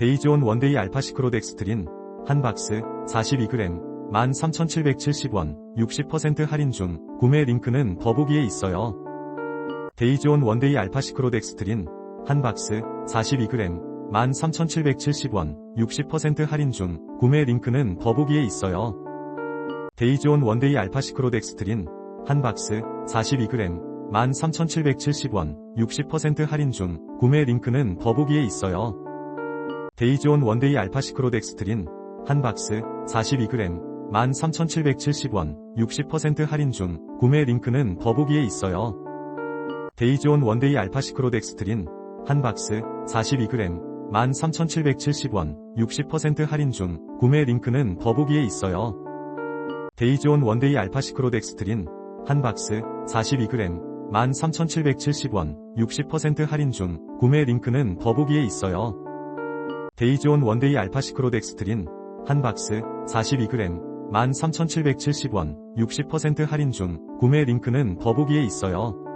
데이지온 원데이 알파시크로 덱스트린 한 박스 42g 13,770원 60% 할인 중 구매 링크는 더보기에 있어요. 데이지온 원데이 알파시크로 덱스트린 한 박스 42g 13,770원 60% 할인 중 구매 링크는 더보기에 있어요. 데이지온 원데이 알파시크로 덱스트린 한 박스 42g 13,770원 60% 할인 중 구매 링크는 더보기에 있어요. 데이지온 원데이 알파시크로 덱스트린 한 박스 42g 13,770원 60% 할인 중 구매 링크는 더보기에 있어요. 데이지온 원데이 알파시크로 덱스트린 한 박스 42g 13,770원 60% 할인 중 구매 링크는 더보기에 있어요. 데이지온 원데이 알파시크로 덱스트린 한 박스 42g 13,770원 60% 할인 중 구매 링크는 더보기에 있어요. 데이지온 원데이 알파시크로 덱스트린 한 박스 42g 13,770원 60% 할인 중 구매 링크는 더보기에 있어요.